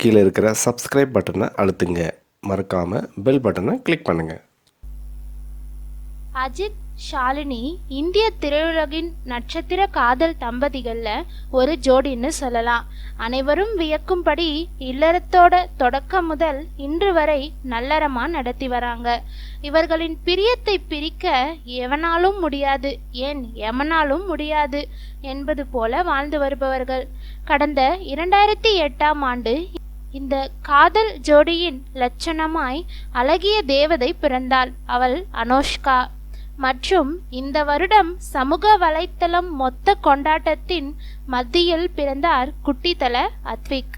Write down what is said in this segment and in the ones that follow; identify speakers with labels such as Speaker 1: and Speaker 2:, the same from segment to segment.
Speaker 1: கீழே இருக்கிற சப்ஸ்கிரைப் பட்டனை அழுத்துங்க. மறக்காமல் பெல் பட்டனை கிளிக் பண்ணுங்க.
Speaker 2: அஜித் ஷாலினி இந்திய திரையுலகின் நட்சத்திர காதல் தம்பதிகள்ல ஒரு ஜோடின்னு சொல்லலாம். அனைவரும் வியக்கும்படி இல்லறத்தோட தொடக்கம் முதல் இன்று வரை நல்லறமா நடத்தி வராங்க. இவர்களின் பிரியத்தை பிரிக்க எவனாலும் முடியாது ஏன் எமனாலும் முடியாது என்பது போல வாழ்ந்து வருபவர்கள். கடந்த இரண்டாயிரத்தி எட்டாம் ஆண்டு இந்த காதல் ஜோடியின் லட்சணமாய் அழகிய தேவதை பிறந்தாள். அவள் அனோஷ்கா. மற்றும் இந்த வருடம் சமூக வலைத்தளம் மொத்த கொண்டாட்டத்தின் மத்தியில் பிறந்தார் குட்டித்தல அத்விக்.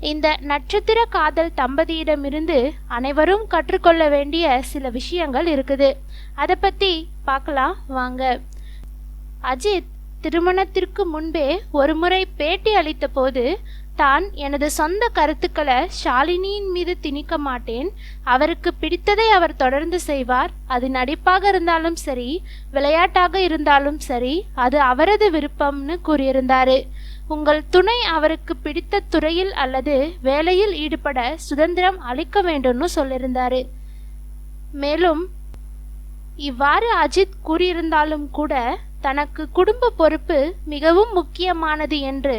Speaker 2: இந்த நட்சத்திர காதல் தம்பதியிடமிருந்து அனைவரும் கற்றுக்கொள்ள வேண்டிய சில விஷயங்கள் இருக்குது. அதை பத்தி பார்க்கலாம் வாங்க. அஜித் திருமணத்திற்கு முன்பே ஒருமுறை பேட்டி அளித்த போது தான் எனது சொந்த கருத்துக்களை ஷாலினியின் மீது திணிக்க மாட்டேன். அவருக்கு பிடித்ததை அவர் தொடர்ந்து செய்வார். அது நடிப்பாக இருந்தாலும் சரி விளையாட்டாக இருந்தாலும் சரி அது அவரது விருப்பம்னு கூறியிருந்தாரு. உங்கள் துணை அவருக்கு பிடித்த துறையில் அல்லது வேலையில் ஈடுபட சுதந்திரம் அளிக்க வேண்டும்னு சொல்லியிருந்தாரு. மேலும் இவ்வாறு அஜித் கூறியிருந்தாலும் கூட தனக்கு குடும்ப பொறுப்பு மிகவும் முக்கியமானது என்று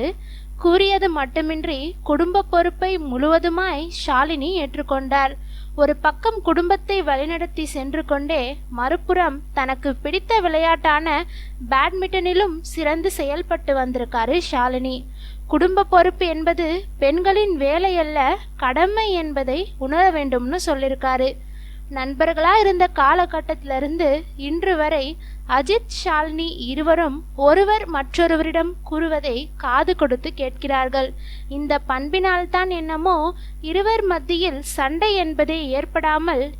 Speaker 2: கூறியது மட்டுமின்றி குடும்ப பொறுப்பை முழுவதுமாய் ஷாலினி ஏற்றுக்கொண்டார். ஒரு பக்கம் குடும்பத்தை வழிநடத்தி சென்று கொண்டே மறுபுறம் தனக்கு பிடித்த விளையாட்டான பேட்மிண்டனிலும் சிறந்து செயல்பட்டு வந்திருக்காரு ஷாலினி. குடும்ப பொறுப்பு என்பது பெண்களின் வேலை அல்ல கடமை என்பதை உணர வேண்டும்னு சொல்லியிருக்காரு நண்பர்களா இருந்த காலகட்டத்திலிருந்து இன்று வரை அஜித் ஷாலினி இருவரும் ஒருவர் மற்றொருவரிடம் கூறுவதை காது கொடுத்து கேட்கிறார்கள். இந்த பண்பினால்தான் என்னமோ இருவர் மத்தியில் சண்டை என்பதே ஏற்படாமல்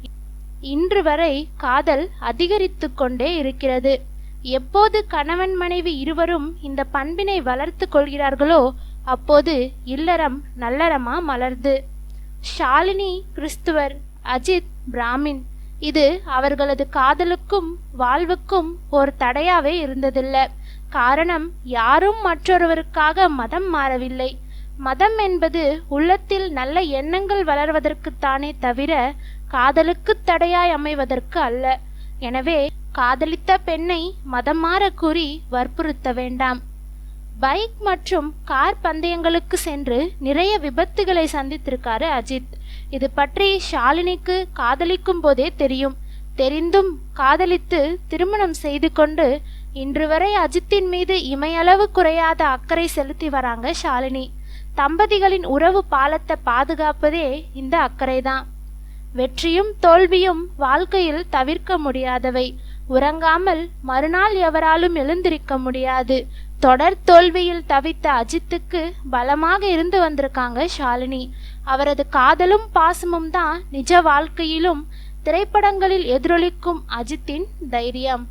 Speaker 2: இன்று வரை காதல் அதிகரித்து கொண்டே இருக்கிறது. எப்போது கணவன் மனைவி இருவரும் இந்த பண்பினை வளர்த்து கொள்கிறார்களோ அப்போது இல்லறம் நல்லறமா மலர்து ஷாலினி கிறிஸ்துவர் அஜித் பிராமின். இது அவர்களது காதலுக்கும் வாழ்வுக்கும் ஒரு தடையாவே இருந்ததில்லை. காரணம் யாரும் மற்றொருவருக்காக மதம் மாறவில்லை. மதம் என்பது உள்ளத்தில் நல்ல எண்ணங்கள் வளர்வதற்குத்தானே தவிர காதலுக்கு தடையாய் அமைவதற்கு அல்ல. எனவே காதலித்த பெண்ணை மதம் மாற கூறி வற்புறுத்த வேண்டாம். பைக் மற்றும் கார் பந்தயங்களுக்கு சென்று நிறைய விபத்துகளை சந்தித்திருக்காரு அஜித். இது பற்றி ஷாலினிக்கு காதலிக்கும் போதே தெரியும். தெரிந்தும் காதலித்து திருமணம் செய்து கொண்டு இன்று வரை அஜித்தின் மீது இமையளவு குறையாத அக்கறை செலுத்தி வராங்க ஷாலினி. தம்பதிகளின் உறவு பாலத்தை பாதுகாப்பதே இந்த அக்கறைதான். வெற்றியும் தோல்வியும் வாழ்க்கையில் தவிர்க்க முடியாதவை. உறங்காமல் மறுநாள் எவராலும் எழுந்திருக்க முடியாது. தொடர் தோல்வியில் தவித்த அஜித்துக்கு பலமாக இருந்து வந்திருக்காங்க ஷாலினி. அவரது காதலும் பாசமும் தான் நிஜ வாழ்க்கையிலும் திரைப்படங்களில் எதிரொலிக்கும் அஜித்தின் தைரியம்.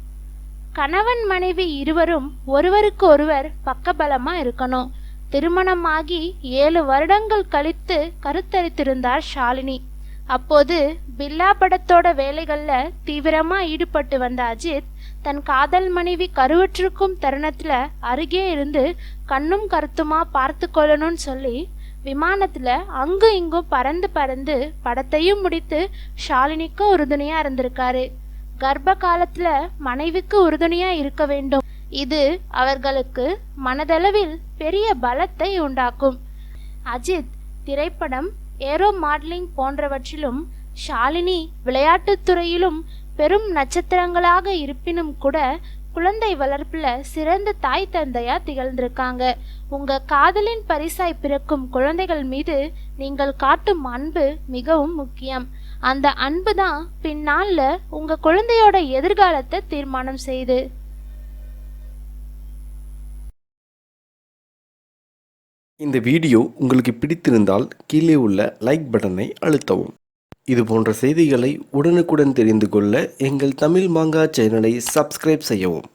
Speaker 2: கணவன் மனைவி இருவரும் ஒருவருக்கு ஒருவர் பக்கபலமா இருக்கணும். திருமணமாகி ஏழு வருடங்கள் கழித்து கருத்தரித்திருந்தார் ஷாலினி. அப்போது பில்லா படத்தோட வேலைகள்ல தீவிரமா ஈடுபட்டு வந்த அஜித் தன் காதல் மனைவி கருவற்றிருக்கும் தருணத்துல அருகே இருந்து கண்ணும் கருத்துமா பார்த்து கொள்ளணும்னு சொல்லி விமானத்துல அங்கு இங்கும் பறந்து பறந்து படத்தையும் முடித்து ஷாலினிக்கும் உறுதுணையா இருந்திருக்காரு. கர்ப்ப காலத்துல மனைவிக்கு உறுதுணையா இருக்க வேண்டும். இது அவர்களுக்கு மனதளவில் பெரிய பலத்தை உண்டாக்கும். அஜித் திரைப்படம் ஏரோ மாடலிங் போன்றவற்றிலும் ஷாலினி விளையாட்டுத் துறையிலும் பெரும் நட்சத்திரங்களாக இருப்பினும் கூட குழந்தை வளர்ப்புல சிறந்த தாய் தந்தையா திகழ்ந்திருக்காங்க. உங்க காதலின் பரிசாய் பிறக்கும் குழந்தைகள் மீது நீங்கள் காட்டும் அன்பு மிகவும் முக்கியம். அந்த அன்பு தான் பின்னால உங்க குழந்தையோட எதிர்காலத்தை தீர்மானம் செய்து.
Speaker 1: இந்த வீடியோ உங்களுக்கு பிடித்திருந்தால் கீழே உள்ள லைக் பட்டனை அழுத்தவும். இது போன்ற செய்திகளை உடனுக்குடன் தெரிந்து கொள்ள எங்கள் தமிழ் மாங்கா சேனலை சப்ஸ்கிரைப் செய்யவும்.